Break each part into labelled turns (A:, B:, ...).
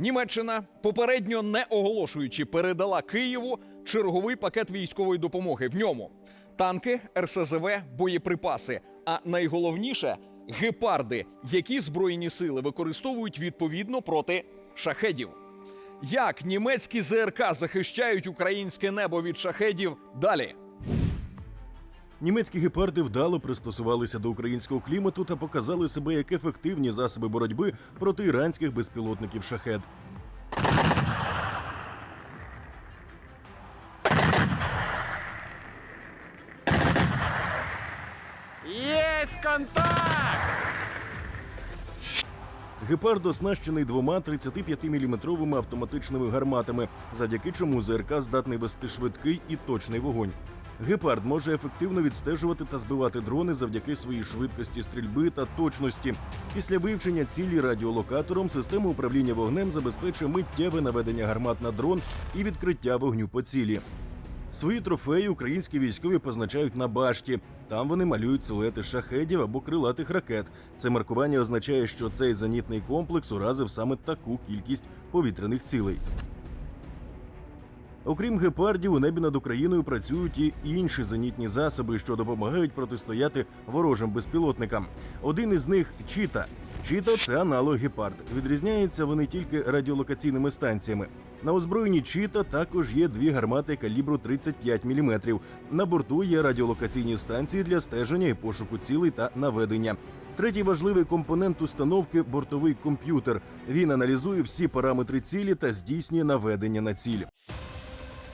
A: Німеччина, попередньо не оголошуючи, передала Києву черговий пакет військової допомоги. В ньому танки, РСЗВ, боєприпаси. А найголовніше гепарди, які збройні сили використовують відповідно проти шахедів. Як німецькі ЗРК захищають українське небо від шахедів далі?
B: Німецькі гепарди вдало пристосувалися до українського клімату та показали себе як ефективні засоби боротьби проти іранських безпілотників шахед.
C: Есть контакт!
B: Гепард оснащений двома 35-мм автоматичними гарматами, завдяки чому ЗРК здатний вести швидкий і точний вогонь. Гепард може ефективно відстежувати та збивати дрони завдяки своїй швидкості стрільби та точності. Після вивчення цілі радіолокатором система управління вогнем забезпечує миттєве наведення гармат на дрон і відкриття вогню по цілі. Свої трофеї українські військові позначають на башті. Там вони малюють силуети шахедів або крилатих ракет. Це маркування означає, що цей зенітний комплекс уразив саме таку кількість повітряних цілей. Окрім гепардів, у небі над Україною працюють і інші зенітні засоби, що допомагають протистояти ворожим безпілотникам. Один із них чіта. Чіта це аналог гепард. Відрізняються вони тільки радіолокаційними станціями. На озброєнні чіта також є дві гармати калібру 35 мм. На борту є радіолокаційні станції для стеження і пошуку цілей та наведення. Третій важливий компонент установки бортовий комп'ютер. Він аналізує всі параметри цілі та здійснює наведення на ціль.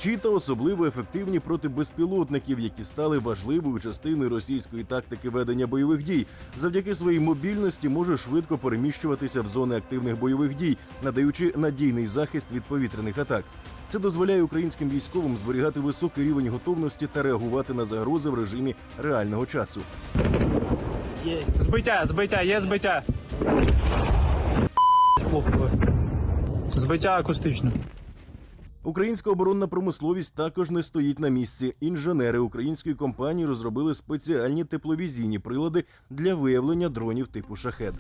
B: Чіта особливо ефективні проти безпілотників, які стали важливою частиною російської тактики ведення бойових дій. Завдяки своїй мобільності може швидко переміщуватися в зони активних бойових дій, надаючи надійний захист від повітряних атак. Це дозволяє українським військовим зберігати високий рівень готовності та реагувати на загрози в режимі реального часу.
C: Збиття, збиття, є збиття. Збиття акустично.
B: Українська оборонна промисловість також не стоїть на місці. Інженери української компанії розробили спеціальні тепловізійні прилади для виявлення дронів типу шахед.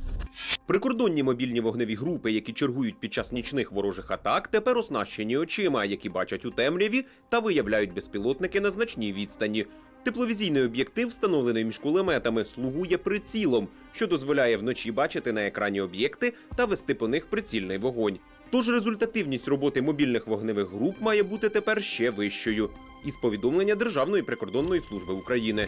D: Прикордонні мобільні вогневі групи, які чергують під час нічних ворожих атак, тепер оснащені очима, які бачать у темряві та виявляють безпілотники на значній відстані. Тепловізійний об'єктив, встановлений між кулеметами, слугує прицілом, що дозволяє вночі бачити на екрані об'єкти та вести по них прицільний вогонь. Тож результативність роботи мобільних вогневих груп має бути тепер ще вищою. Із повідомлення Державної прикордонної служби України.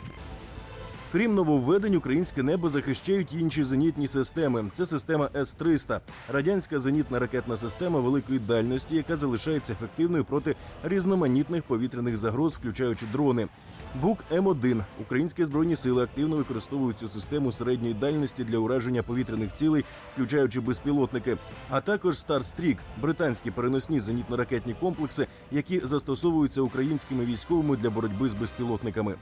B: Крім нововведень, українське небо захищають інші зенітні системи. Це система С-300, радянська зенітна ракетна система великої дальності, яка залишається ефективною проти різноманітних повітряних загроз, включаючи дрони. Бук М1. Українські збройні сили активно використовують цю систему середньої дальності для ураження повітряних цілей, включаючи безпілотники, а також Старстрік британські переносні зенітно-ракетні комплекси, які застосовуються українськими військовими для боротьби з безпілотниками.